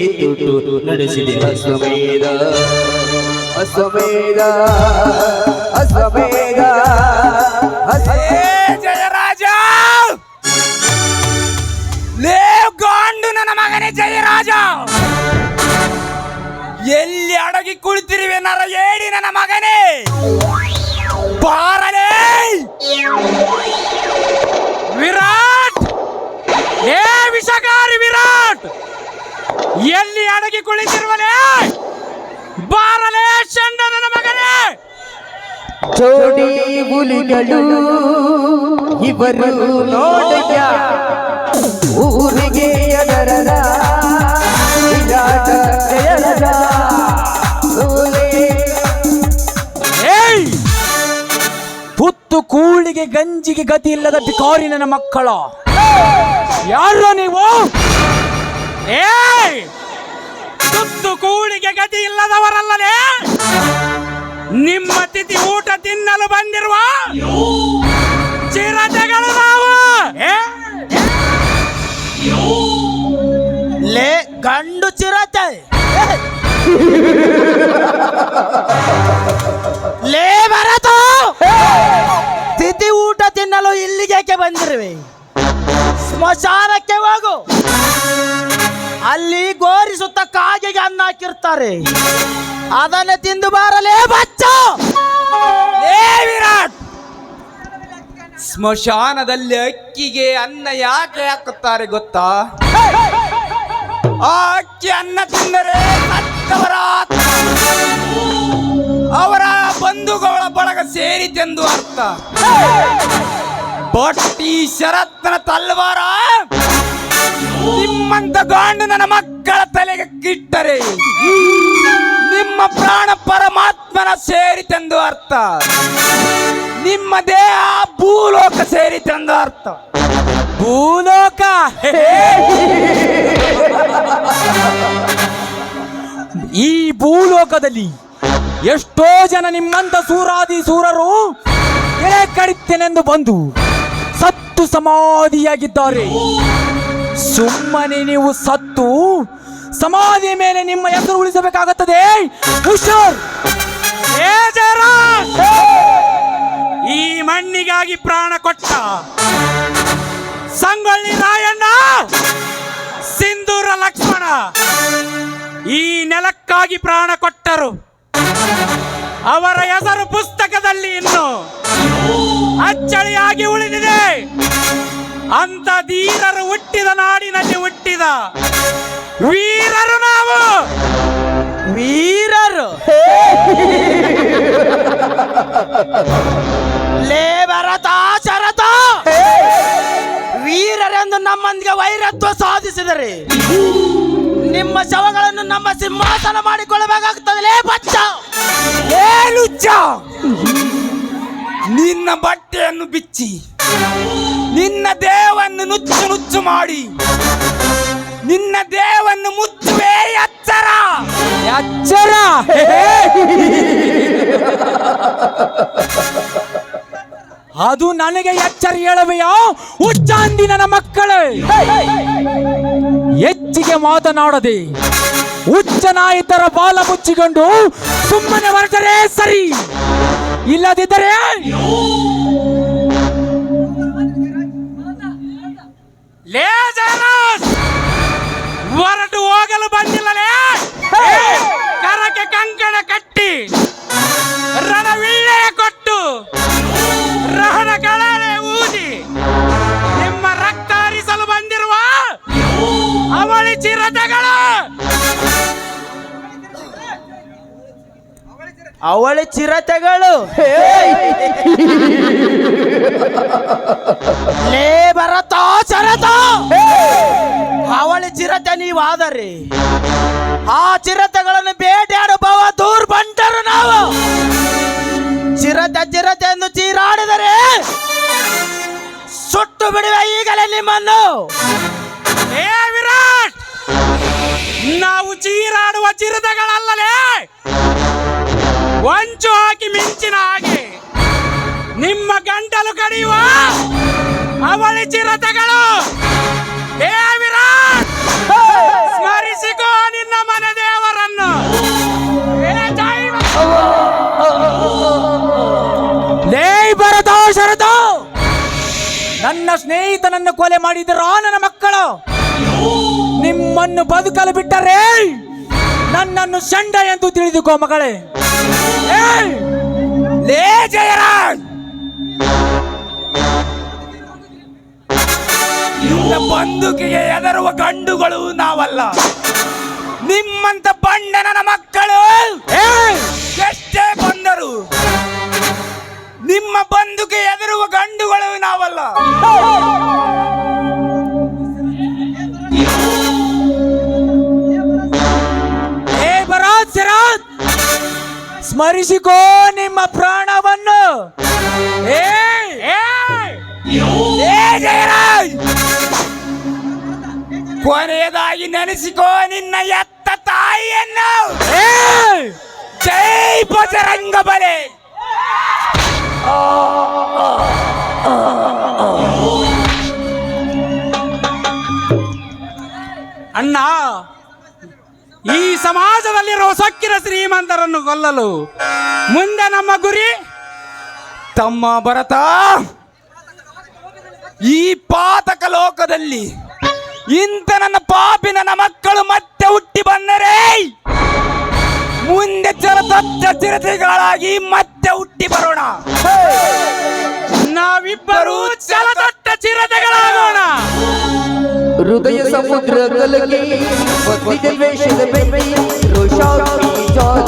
ತುಟು ನಡೆಸಿದೆ. ಅಶ್ವಮೇಧ ಅಶ್ವಮೇಧ ಅಶ್ವಮೇಧ. ಜಯರಾಜ! ಲೇ ಗಾಂಡು ನನ್ನ ಮಗನೇ ಜಯರಾಜ! ಎಲ್ಲಿ ಅಡಗಿ ಕುಳಿತಿರುವೆ ನರ ಏಡಿ ನನ್ನ ಮಗನೇ? ಬಾರಲೇ! ವಿರಾಟ್ ಏ ವಿಷಕಾರಿ ವಿರಾಟ್ ಎಲ್ಲಿ ಅಡಗಿ ಕುಳಿತಿರುವಲೇ ಬಾರಲೇ ಚಂಡ ನನ್ನ ಮಗನೇ! ಜೋಡಿ ಹುಲಿಗಳು ಇವರು ನೋಡಯ್ಯ ಊರಿಗೆ ಅದರದ ತುತ್ತು ಕೂಳಿಗೆ ಗಂಜಿಗೆ ಗತಿ ಇಲ್ಲದ ಬಿಕಾರಿ ನನ್ನ ಮಕ್ಕಳ. ಯಾರು ನೀವು? ಏಯ್! ತುತ್ತು ಕೂಳಿಗೆ ಗತಿ ಇಲ್ಲದವರಲ್ಲಲೇ ನಿಮ್ಮ ತಿಥಿ ಊಟ ತಿನ್ನಲು ಬಂದಿರುವ ಚಿರತೆಗಳು ನಾವು? ಲೇ, ಗಂಡು ಚಿರತೆ! ಲೇ, ಬರತು! ತಿಥಿ ಊಟ ತಿನ್ನಲು ಇಲ್ಲಿಗೆ ಬಂದಿರುವೆ? ಸ್ಮಶಾನಕ್ಕೆ ಹೋಗು! ಅಲ್ಲಿ ಗೋರಿ ಸುತ್ತ ಕಾಗೆಗೆ ಅನ್ನ ಹಾಕಿರ್ತಾರೆ. ಅದನ್ನು ತಿಂದು ಬಾರಲೇ ಬಚ್ಚ. ಸ್ಮಶಾನದಲ್ಲಿ ಅಕ್ಕಿಗೆ ಅನ್ನ ಯಾಕೆ ಹಾಕುತ್ತಾರೆ ಗೊತ್ತಾ? ಆ ಅಕ್ಕಿ ಅನ್ನ ತಿಂದರೆ ಅವರ ಬಂಧುಗಳ ಬಳಗ ಸೇರಿತೆಂದು ಅರ್ಥ. ಬಟ್ಟಿ, ಶರತ್ನ ತಲ್ವಾರ ನಿಮ್ಮಂತ ಗಾಂಡು ನನ್ನ ಮಕ್ಕಳ ತಲೆಗೆ ಕಿಟ್ಟರೆ. ನಿಮ್ಮ ಪ್ರಾಣ ಪರಮಾತ್ಮನ ಸೇರಿತೆಂದು ಅರ್ಥ. ನಿಮ್ಮ ದೇಹ ಭೂಲೋಕ ಸೇರಿತೆಂದು ಅರ್ಥ. ಭೂಲೋಕ? ಈ ಭೂಲೋಕದಲ್ಲಿ ಎಷ್ಟೋ ಜನ ನಿಮ್ಮಂತ ಸೂರಾದಿ ಸೂರರು ಎಳೆ ಕಡಿತೇನೆಂದು ಬಂದು ಸತ್ತು ಸಮಾಧಿಯಾಗಿದ್ದಾರೆ. ಸುಮ್ಮನೆ ನೀವು ಸತ್ತು ಸಮಾಧಿ ಮೇಲೆ ನಿಮ್ಮ ಹೆಸರು ಉಳಿಸಬೇಕಾಗುತ್ತದೆ! ಈ ಮಣ್ಣಿಗಾಗಿ ಪ್ರಾಣ ಕೊಟ್ಟ ಸಂಗೊಳ್ಳಿ ರಾಯಣ್ಣ, ಸಿಂಧೂರ ಲಕ್ಷ್ಮಣ ಈ ನೆಲಕ್ಕಾಗಿ ಪ್ರಾಣ ಕೊಟ್ಟರು. ಅವರ ಹೆಸರು ಪುಸ್ತಕದಲ್ಲಿ ಇನ್ನು ಅಚ್ಚಳಿಯಾಗಿ ಉಳಿದಿದೆ. ಅಂತ ಧೀರರು ಹುಟ್ಟಿದ ನಾಡಿನಲ್ಲಿ ಹುಟ್ಟಿದ ವೀರರು ನಾವು. ವೀರರು. ಲೇ ಭರತ ಶರತ ವೀರರೆಂದು ನಮ್ಮೊಂದಿಗೆ ವೈರತ್ವ ಸಾಧಿಸಿದರೆ ನಿಮ್ಮ ಶವಗಳನ್ನು ನಮ್ಮ ಸಿಂಹಾಸನ ಮಾಡಿಕೊಳ್ಳಬೇಕಾಗುತ್ತದೆ ಲೇ ಬಚ್ಚ. ಲೇ ಲುಚ್ಚ. ನಿನ್ನ ಬಟ್ಟೆಯನ್ನು ಬಿಚ್ಚಿ. ನಿನ್ನ ದೇವನ್ನು ನುಚ್ಚು ನುಚ್ಚು ಮಾಡಿ. ನಿನ್ನ ದೇವನ್ನು ಮುಚ್ಚುವೆ ಎಚ್ಚರ. ಎಚ್ಚರ? ಅದು ನನಗೆ ಎಚ್ಚರ ಹೇಳವೆಯೋ? ಉಚ್ಚಾಂದಿನ ನನ್ನ ಮಕ್ಕಳೇ ಹೆಚ್ಚಿಗೆ ಮಾತನಾಡದೆ ಹುಚ್ಚ ನಾಯಿತರ ಬಾಲ ಮುಚ್ಚಿಕೊಂಡು ಸುಮ್ಮನೆ ಹೊರಟರೆ ಸರಿ. ಇಲ್ಲದಿದ್ದರೆ ಅವಳಿ ಚಿರತೆಗಳು. ಲೇ ಅವಳಿ ಚಿರತೆ ನೀವಾದರೆ. ಆ ಚಿರತೆಗಳನ್ನು ಬೇಟೆಯಾಡುವ ದೂರ್ ಬಂಟರು ನಾವು. ಚಿರತೆ ಚಿರತೆ ಎಂದು ಚೀರಾಡಿದರೆ ಸುಟ್ಟು ಬಿಡುವೆ ಈಗಲೇ ನಿಮ್ಮನ್ನು. ಏ ವಿರಾಟ್, ನಾವು ಚೀರಾಡುವ ಚಿರತೆಗಳಲ್ಲಲೇ ಹೊಂಚು ಹಾಕಿ ಮಿಂಚಿನ ಹಾಗೆ. ನಿಮ್ಮ ಗಂಟಲು ಕಡಿಯುವ ಅವಳಿ ಚಿರತೆಗಳು. ಸ್ಮರಿಸಿಕೋ ನಿನ್ನ ಮನೆ ದೇವರನ್ನು. ನನ್ನ ಸ್ನೇಹಿತನನ್ನು ಕೊಲೆ ಮಾಡಿದರೋ ನನ್ನ ಮಕ್ಕಳು, ನಿಮ್ಮನ್ನು ಬದುಕಲು ಬಿಟ್ಟರೆ ನನ್ನನ್ನು ಸಂಡ ಎಂದು ತಿಳಿದುಕೋ ಮಗಳೇ. ಲೇ ಬಂದುಕಿಗೆ ಎದರುವ ಗಂಡುಗಳು ನಾವಲ್ಲ. ನಿಮ್ಮಂತ ಬಂಡನನ ಮಕ್ಕಳು! ಎಷ್ಟೇ ಬಂದರು. ನಿಮ್ಮ ಬಂದುಗೆ ಎದುರುವ ಗಂಡುಗಳು ನಾವಲ್ಲ. ಸ್ಮರಿಸಿಕೋ ನಿಮ್ಮ ಪ್ರಾಣವನ್ನು! ಏ ಜಯರಾಜ್ ಕೊನೆಯದಾಗಿ ನೆನೆಸಿಕೋ ನಿನ್ನ ಎತ್ತ ತಾಯಿಯನ್ನು! ಜೈ ಬಜರಂಗ ಬಲೆ ಅಣ್ಣ ಈ ಸಮಾಜದಲ್ಲಿರುವ ಸಕ್ಕಿರ ಶ್ರೀಮಂತರನ್ನು ಕೊಲ್ಲಲು ಮುಂದೆ ನಮ್ಮ ಗುರಿ ತಮ್ಮ ಭರತ. ಈ ಪಾತಕ ಲೋಕದಲ್ಲಿ ಇಂತ ನನ್ನ ಪಾಪಿ ನನ್ನ ಮಕ್ಕಳು ಮತ್ತೆ ಹುಟ್ಟಿ ಬಂದರೆ ಮುಂದೆ ಚಲತತ್ತ ಚಿರತೆಗಳಾಗಿ ಮತ್ತೆ ಹುಟ್ಟಿ ಬರೋಣ. ನಾವಿಬ್ಬರು ಚಲದಟ್ಟ ಚಿರತೆಗಳಾಗೋಣ हृदय समुद्र कल के भक्ति जलवेश में रोशा की जोत